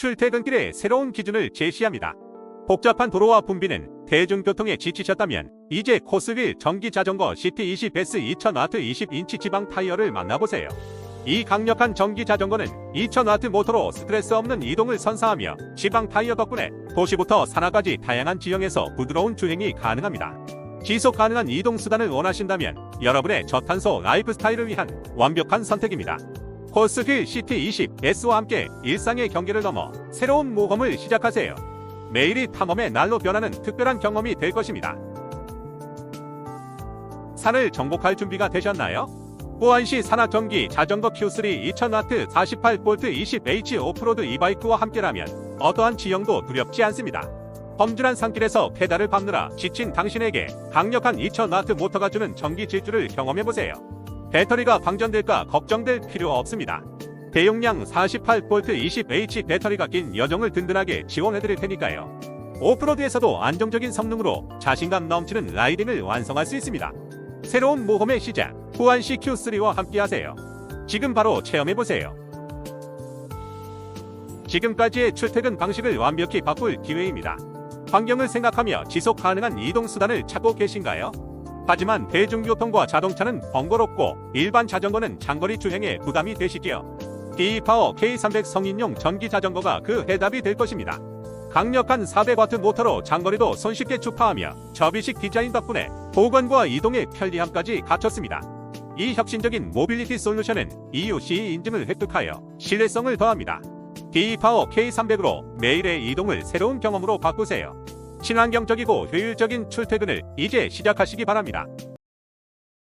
출퇴근길의 새로운 기준을 제시합니다. 복잡한 도로와 붐비는 대중교통에 지치셨다면 이제 코스빌 전기 자전거 CT20 S 2000W 20인치 지방 타이어를 만나보세요. 이 강력한 전기 자전거는 2000W 모터로 스트레스 없는 이동을 선사하며 지방 타이어 덕분에 도시부터 산하까지 다양한 지형에서 부드러운 주행이 가능합니다. 지속 가능한 이동 수단을 원하신다면 여러분의 저탄소 라이프 스타일을 위한 완벽한 선택입니다. 코스필 CT20 S와 함께 일상의 경계를 넘어 새로운 모험을 시작하세요. 매일이 탐험의 날로 변하는 특별한 경험이 될 것입니다. 산을 정복할 준비가 되셨나요? 호안시 산악전기 자전거 Q3 2000W 48V 20H 오프로드 이바이크와 함께라면 어떠한 지형도 두렵지 않습니다. 험준한 산길에서 페달을 밟느라 지친 당신에게 강력한 2000W 모터가 주는 전기 질주를 경험해보세요. 배터리가 방전될까 걱정될 필요 없습니다. 대용량 48V 20H 배터리가 낀 여정을 든든하게 지원해드릴 테니까요. 오프로드에서도 안정적인 성능으로 자신감 넘치는 라이딩을 완성할 수 있습니다. 새로운 모험의 시작, 후안시 Q3와 함께하세요. 지금 바로 체험해보세요. 지금까지의 출퇴근 방식을 완벽히 바꿀 기회입니다. 환경을 생각하며 지속 가능한 이동 수단을 찾고 계신가요? 하지만 대중교통과 자동차는 번거롭고 일반 자전거는 장거리 주행에 부담이 되시지요. D-파워 K300 성인용 전기 자전거가 그 해답이 될 것입니다. 강력한 400W 모터로 장거리도 손쉽게 주파하며 접이식 디자인 덕분에 보관과 이동의 편리함까지 갖췄습니다. 이 혁신적인 모빌리티 솔루션은 EUCE 인증을 획득하여 신뢰성을 더합니다. D-파워 K300으로 매일의 이동을 새로운 경험으로 바꾸세요. 친환경적이고 효율적인 출퇴근을 이제 시작하시기 바랍니다.